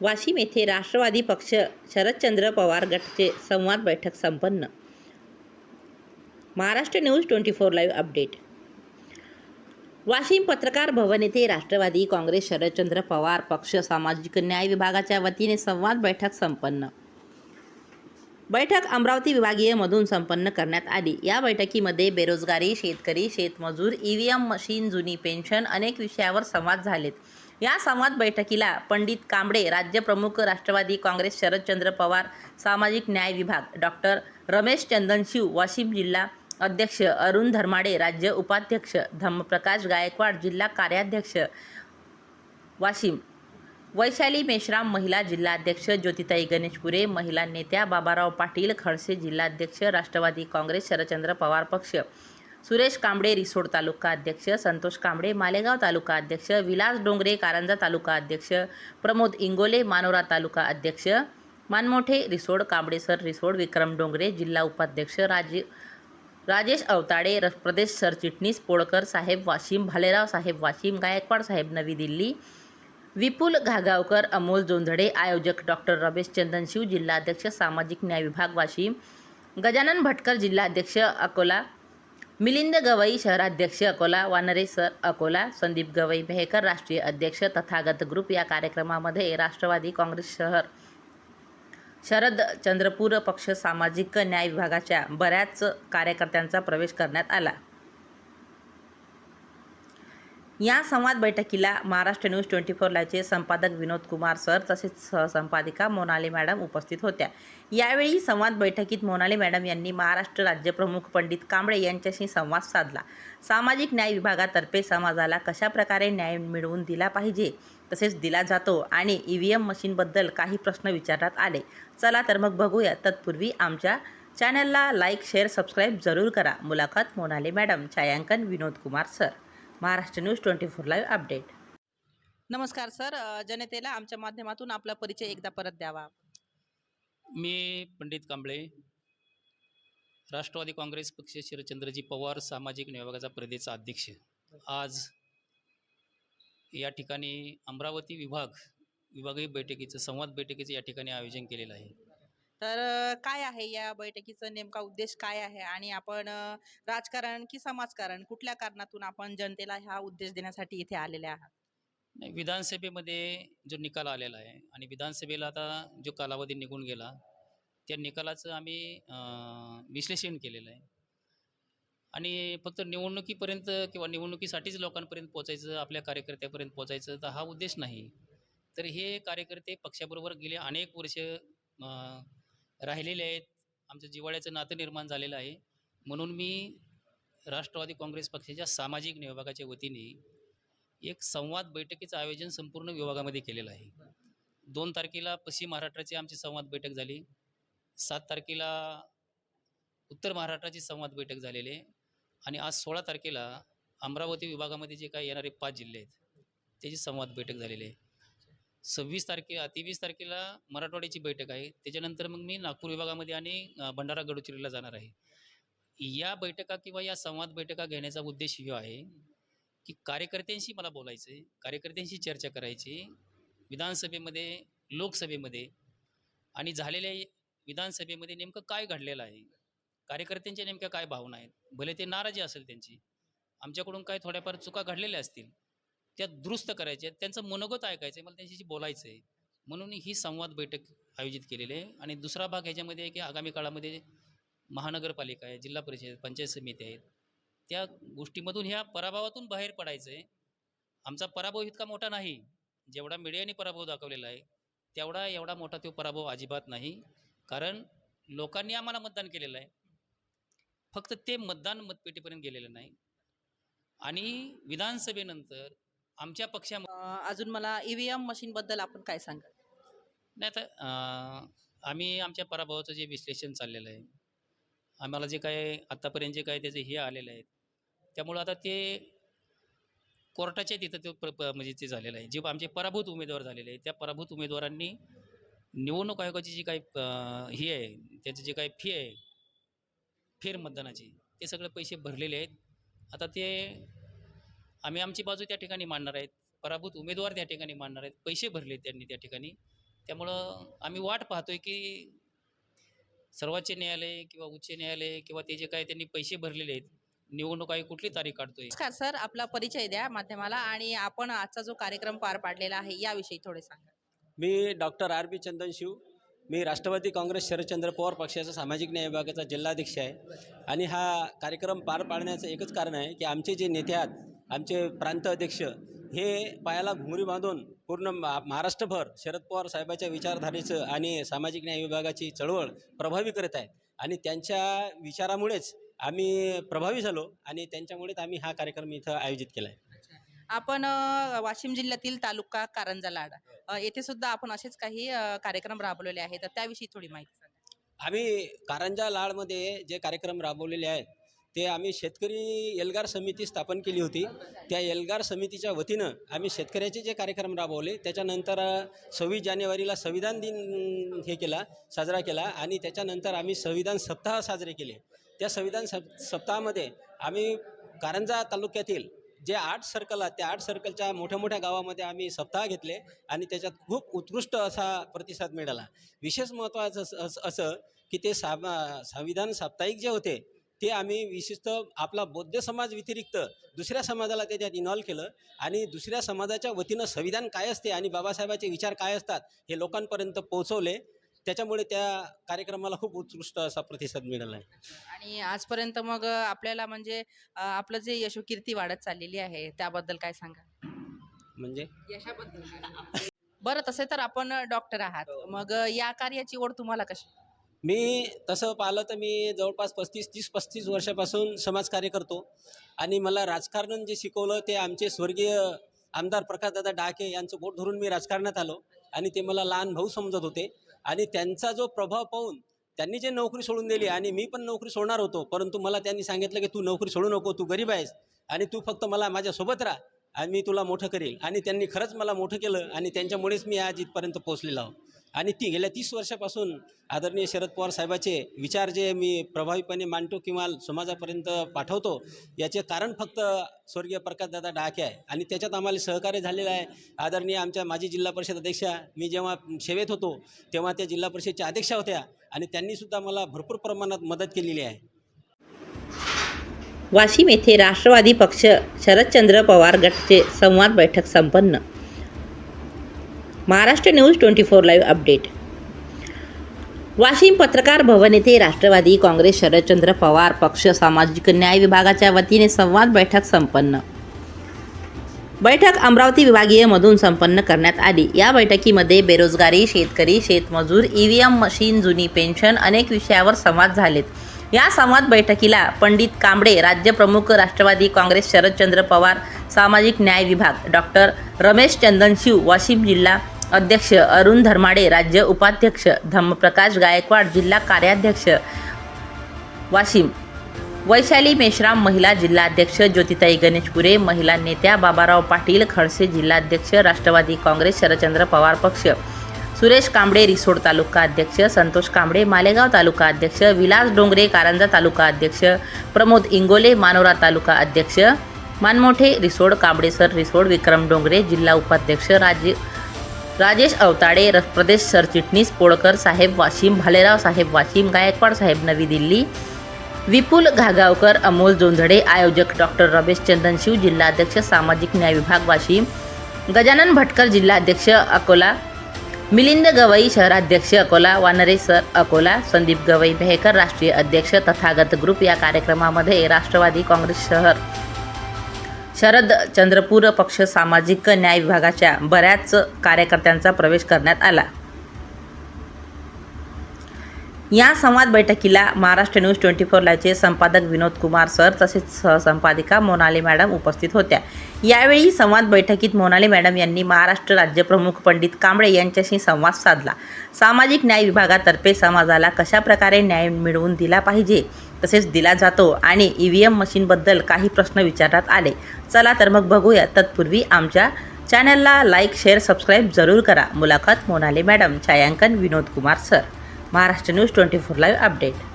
वाशिम येथे राष्ट्रवादी पक्ष शरदचंद्र पवार गटचे संवाद बैठक संपन्न. Maharashtra news twenty four live update. Washim पत्रकार भवन येथे राष्ट्रवादी काँग्रेस शरदचंद्र पवार पक्ष सामाजिक न्याय विभागाच्या वतीने संवाद बैठक संपन्न. बैठक अमरावती विभागीयमधून संपन्न करण्यात आली. या बैठकीमध्ये बेरोजगारी शेतकरी शेतमजूर ई व्ही एम मशीन जुनी पेन्शन अनेक विषयावर संवाद झालेत. या संवाद बैठकीला पंडित कांबळे राज्यप्रमुख राष्ट्रवादी काँग्रेस शरदचंद्र पवार सामाजिक न्याय विभाग डॉक्टर रमेश चंदनशिव वाशिम जिल्हा अध्यक्ष अरुण धर्माडे राज्य उपाध्यक्ष धम्मप्रकाश गायकवाड जिल्हा कार्याध्यक्ष वाशिम वैशाली मेश्राम महिला जिल्हाध्यक्ष ज्योतिताई गणेशपुरे महिला नेत्या बाबाराव पाटील खडसे जिल्हाध्यक्ष राष्ट्रवादी काँग्रेस शरदचंद्र पवार पक्ष सुरेश कांबळे रिसोड तालुका अध्यक्ष संतोष कांबळे मालेगाव तालुका अध्यक्ष विलास डोंगरे कारंजा तालुका अध्यक्ष प्रमोद इंगोले मानोरा तालुका अध्यक्ष मानमोठे रिसोड कांबळेसर रिसोड विक्रम डोंगरे जिल्हा उपाध्यक्ष राजे राजेश अवताडे र प्रदेश सरचिटणीस पोळकर साहेब वाशिम भालेराव साहेब वाशिम गायकवाड साहेब नवी दिल्ली विपुल घागावकर अमोल जोंधडे आयोजक डॉक्टर रमेश चंदनशिव जिल्हाध्यक्ष सामाजिक न्याय विभाग वाशिम गजानन भटकर जिल्हाध्यक्ष अकोला मिलिंद गवई शहराध्यक्ष अकोला वानरे सर अकोला संदीप गवई मेहकर राष्ट्रीय अध्यक्ष तथागत ग्रुप या कार्यक्रमामध्ये राष्ट्रवादी काँग्रेस शहर शरद चंद्रपूर पक्ष सामाजिक न्याय विभागाच्या बऱ्याच कार्यकर्त्यांचा प्रवेश करण्यात आला. या संवाद बैठकीला महाराष्ट्र न्यूज ट्वेंटी फोर लाईव्हचे संपादक विनोद कुमार सर तसेच सहसंपादिका मोनाली मॅडम उपस्थित होत्या. यावेळी संवाद बैठकीत मोनाली मॅडम यांनी महाराष्ट्र राज्यप्रमुख पंडित कांबळे यांच्याशी संवाद साधला. सामाजिक न्याय विभागातर्फे समाजाला कशाप्रकारे न्याय मिळवून दिला पाहिजे तसेच दिला जातो आणि ई व्ही एम मशीनबद्दल काही प्रश्न विचारण्यात आले. चला तर मग बघूया. तत्पूर्वी आमच्या चॅनलला लाईक शेअर सबस्क्राईब जरूर करा. मुलाखत मोनाली मॅडम छायांकन Vinod Kumar sir. Maharashtra news twenty four live update. नमस्कार सर जनतेला आमच्या माध्यमातून आपला परिचय एकदा परत द्यावा. मी पंडित कांबळे राष्ट्रवादी काँग्रेस पक्ष शरदचंद्रजी पवार सामाजिक न्याय विभागाचा प्रदेशचा अध्यक्ष. आज या ठिकाणी अमरावती विभाग विभागीय बैठकीचं संवाद बैठकीचं या ठिकाणी आयोजन केलेलं आहे. तर काय आहे या बैठकीचा नेमका उद्देश काय आहे? आणि आपण राजकारण की समाजकारण? कुठल्या कारणातून आपण जनतेला हा उद्देश देण्यासाठी इथे आलेले आहात? नाही, विधानसभेमध्ये जो निकाल आलेला आहे आणि विधानसभेला आता जो कालावधी निघून गेला त्या निकालाचं आम्ही विश्लेषण केलेलं आहे. आणि फक्त निवडणुकीपर्यंत किंवा निवडणुकीसाठीच लोकांपर्यंत पोचायचं आपल्या कार्यकर्त्यापर्यंत पोचायचं तर हा उद्देश नाही. तर हे कार्यकर्ते पक्षाबरोबर गेले अनेक वर्ष राहिलेले आहेत. आमचं जिव्हाळ्याचं नातं निर्माण झालेलं आहे. म्हणून मी राष्ट्रवादी काँग्रेस पक्षाच्या सामाजिक न्याय विभागाच्या वतीने एक संवाद बैठकीचं आयोजन संपूर्ण विभागामध्ये केलेलं आहे. दोन तारखेला पश्चिम महाराष्ट्राची आमची संवाद बैठक झाली. सात तारखेला उत्तर महाराष्ट्राची संवाद बैठक झालेली आहे. आणि आज सोळा तारखेला अमरावती विभागामध्ये जे काही येणारे पाच जिल्हे आहेत त्याची संवाद बैठक झालेली आहे. सव्वीस तारखेला तेवीस तारखेला मराठवाड्याची बैठक आहे. त्याच्यानंतर मग मी नागपूर विभागामध्ये आणि भंडारा गडचिरोलीला जाणार आहे. या बैठका किंवा या संवाद बैठका घेण्याचा उद्देश हा आहे की कार्यकर्त्यांशी मला बोलायचं आहे कार्यकर्त्यांशी चर्चा करायची विधानसभेमध्ये लोकसभेमध्ये आणि झालेल्या विधानसभेमध्ये नेमकं काय घडलेलं आहे कार्यकर्त्यांच्या नेमक्या काय भावना आहेत भले ते नाराजी असेल त्यांची आमच्याकडून काय थोड्याफार चुका घडलेल्या असतील त्या दुरुस्त करायच्या आहेत त्यांचं मनोगत ऐकायचं आहे मला त्यांच्याशी बोलायचं आहे म्हणून ही संवाद बैठक आयोजित केलेली आहे. आणि दुसरा भाग ह्याच्यामध्ये आहे की आगामी काळामध्ये महानगरपालिका आहे जिल्हा परिषद पंचायत समिती आहेत त्या गोष्टीमधून ह्या पराभवातून बाहेर पडायचं आहे आमचा पराभव इतका मोठा नाही जेवढा मीडियाने पराभव दाखवलेला आहे तेवढा एवढा मोठा तो पराभव अजिबात नाही. कारण लोकांनी आम्हाला मतदान केलेलं आहे. फक्त ते मतदान मतपेटीपर्यंत गेलेलं नाही. आणि विधानसभेनंतर आमच्या पक्षा अजून मला ई व्ही एम मशीन बद्दल आपण काय सांगाल? नाही आता अं, आम्ही आमच्या पराभवाचं जे विश्लेषण चाललेलं आहे आम्हाला जे काय आत्तापर्यंत जे काय त्याचे हे आलेले आहेत त्यामुळं आता ते कोर्टाच्या तिथं ते प्र म्हणजे ते झालेलं आहे. जे आमचे पराभूत उमेदवार झालेले आहेत त्या पराभूत उमेदवारांनी निवडणूक आयोगाची जी काही ही आहे त्याची जी काही फी आहे फेर मतदानाची ते सगळे पैसे भरलेले आहेत. आता ते आम्ही आमची बाजू त्या ठिकाणी मांडणार आहेत. पराभूत उमेदवार त्या ठिकाणी मांडणार आहेत. पैसे भरले त्यांनी त्या ठिकाणी. त्यामुळं आम्ही वाट पाहतोय की सर्वोच्च न्यायालय किंवा उच्च न्यायालय किंवा ते जे काय त्यांनी पैसे भरलेले आहेत निवडणूक आयोग कुठली तारीख काढतोय? नमस्कार सर. आपला परिचय द्या माध्यमाला आणि आपण आजचा जो कार्यक्रम पार पाडलेला आहे याविषयी थोडे सांगा. मी डॉक्टर आर बी चंदनशिव मी राष्ट्रवादी काँग्रेस शरदचंद्र पवार पक्षाचा सामाजिक न्याय विभागाचा जिल्हाध्यक्ष आहे. आणि हा कार्यक्रम पार पाडण्याचं एकच कारण आहे की आमचे जे नेते आहेत आमचे प्रांत अध्यक्ष हे पायाला घुंगरी बांधून पूर्ण महाराष्ट्रभर शरद पवार साहेबाच्या विचारधारेचं आणि सामाजिक न्याय विभागाची चळवळ प्रभावी करत आहेत. आणि त्यांच्या विचारामुळेच आम्ही प्रभावी झालो आणि त्यांच्यामुळेच आम्ही हा कार्यक्रम इथं आयोजित केला आहे. आपण वाशिम जिल्ह्यातील तालुका कारंजा लाड येथे सुद्धा आपण असेच काही कार्यक्रम राबवलेले आहेत. तर त्याविषयी थोडी माहिती सांगा. आम्ही कारंजा लाडमध्ये जे कार्यक्रम राबवलेले आहेत ते आम्ही शेतकरी एल्गार समिती स्थापन केली होती. त्या एल्गार समितीच्या वतीनं आम्ही शेतकऱ्याचे जे कार्यक्रम राबवले त्याच्यानंतर सव्वीस जानेवारीला संविधान दिन हे केला साजरा केला आणि त्याच्यानंतर आम्ही संविधान सप्ताह साजरे केले. त्या संविधान सप सप्ताहामध्ये आम्ही कारंजा तालुक्यातील जे आठ सर्कल आहेत त्या आठ सर्कलच्या मोठ्या मोठ्या गावामध्ये आम्ही सप्ताह घेतले आणि त्याच्यात खूप उत्कृष्ट असा प्रतिसाद मिळाला. विशेष महत्त्वाचं असं- असं असं की ते सा संविधान साप्ताहिक जे होते ते आम्ही विशिष्ट आपला बौद्ध समाज व्यतिरिक्त दुसऱ्या समाजाला त्याच्यात इन्व्हॉल्व केलं. आणि दुसऱ्या समाजाच्या वतीनं संविधान काय असते आणि बाबासाहेबाचे विचार काय असतात हे लोकांपर्यंत पोहोचवले. त्याच्यामुळे त्या कार्यक्रमाला खूप उत्कृष्ट असा प्रतिसाद मिळाला आहे. आणि आजपर्यंत मग आपल्याला म्हणजे आपलं जे यशोकीर्ती वाढत चाललेली आहे त्याबद्दल काय सांगा? म्हणजे? यशाबद्दल. बरं तसे तर आपण डॉक्टर आहात. मग अ, या कार्याची ओढ तुम्हाला कशी? मी तसं पाहिलं तर मी जवळपास पस्तीस तीस पस्तीस वर्षापासून समाजकार्य करतो. आणि मला राजकारण जे शिकवलं ते आमचे स्वर्गीय आमदार प्रकाशदादा डाके यांचं बोट धरून मी राजकारणात आलो. आणि ते मला लहान भाऊ समजत होते. आणि त्यांचा जो प्रभाव पाहून त्यांनी जे नोकरी सोडून दिली आणि मी पण नोकरी सोडणार होतो परंतु मला त्यांनी सांगितलं की तू नोकरी सोडू नको तू गरीब आहेस आणि तू फक्त मला माझ्यासोबत राहा आणि मी तुला मोठं करेल आणि त्यांनी खरंच मला मोठं केलं आणि त्यांच्यामुळेच मी आज इथपर्यंत पोहोचलेलो आहो. आणि ती गेल्या तीस वर्षापासून आदरणीय शरद पवार साहेबाचे विचार जे मी प्रभावीपणे मांडतो किंवा समाजापर्यंत पाठवतो याचे कारण फक्त स्वर्गीय प्रकाशदादा डाके आहे. आणि त्याच्यात आम्हाला सहकार्य झालेलं आहे. आदरणीय आमच्या माजी जिल्हा परिषद अध्यक्षा मी जेव्हा सेवेत होतो तेव्हा त्या जिल्हा परिषदच्या अध्यक्षा होत्या. आणि त्यांनीसुद्धा मला भरपूर प्रमाणात मदत केलेली आहे. वाशिम येथे राष्ट्रवादी पक्ष शरदचंद्र पवार गटचे संवाद बैठक संपन्न. Maharashtra news twenty four live update. Washim पत्रकार भवन येथे राष्ट्रवादी काँग्रेस शरदचंद्र पवार पक्ष सामाजिक न्याय विभागाच्या वतीने संवाद बैठक संपन्न. बैठक अमरावती विभागीयमधून संपन्न करण्यात आली. या बैठकीमध्ये बेरोजगारी शेतकरी शेतमजूर ई व्ही एम मशीन जुनी पेन्शन अनेक विषयावर संवाद झालेत. या संवाद बैठकीला पंडित कांबळे राज्यप्रमुख राष्ट्रवादी काँग्रेस शरदचंद्र पवार सामाजिक न्याय विभाग डॉक्टर रमेश चंदनशिव वाशिम जिल्हा अध्यक्ष अरुण धर्माडे राज्य उपाध्यक्ष धम्मप्रकाश गायकवाड जिल्हा कार्याध्यक्ष वाशिम वैशाली मेश्राम महिला जिल्हाध्यक्ष ज्योतिताई गणेशपुरे महिला नेत्या बाबाराव पाटील खडसे जिल्हाध्यक्ष राष्ट्रवादी काँग्रेस शरदचंद्र पवार पक्ष सुरेश कांबळे रिसोड तालुका अध्यक्ष संतोष कांबळे मालेगाव तालुका अध्यक्ष विलास डोंगरे कारंजा तालुका अध्यक्ष प्रमोद इंगोले मानोरा तालुका अध्यक्ष मानमोठे रिसोड कांबळेसर रिसोड विक्रम डोंगरे जिल्हा उपाध्यक्ष राजे राजेश अवताडे र- प्रदेश सरचिटणीस पोळकर साहेब वाशिम भालेराव साहेब वाशिम गायकवाड साहेब नवी दिल्ली विपुल घागावकर अमोल जोंधळे आयोजक डॉक्टर रमेश चंदनशिव जिल्हाध्यक्ष सामाजिक न्याय विभाग वाशिम गजानन भटकर जिल्हाध्यक्ष अकोला मिलिंद गवई शहराध्यक्ष अकोला वानरे सर अकोला संदीप गवई मेहकर राष्ट्रीय अध्यक्ष तथागत ग्रुप या कार्यक्रमामध्ये राष्ट्रवादी काँग्रेस शहर शरद चंद्रपूर पक्ष सामाजिक न्याय विभागाच्या बऱ्याच कार्यकर्त्यांचा प्रवेश करण्यात आला. या संवाद बैठकीला महाराष्ट्र न्यूज ट्वेंटी फोर लाईव्हचे संपादक विनोद कुमार सर तसेच सहसंपादिका मोनाली मॅडम उपस्थित होत्या. यावेळी संवाद बैठकीत मोनाली मॅडम यांनी महाराष्ट्र राज्यप्रमुख पंडित कांबळे यांच्याशी संवाद साधला. सामाजिक न्याय विभागातर्फे समाजाला कशाप्रकारे न्याय मिळवून दिला पाहिजे तसेच दिला जातो आणि ई व्ही एम मशीनबद्दल काही प्रश्न विचारण्यात आले. चला तर मग बघूया. तत्पूर्वी आमच्या चॅनलला लाईक शेअर सबस्क्राईब जरूर करा. मुलाखत मोनाली मॅडम छायांकन Vinod Kumar sir. Maharashtra news twenty four live update.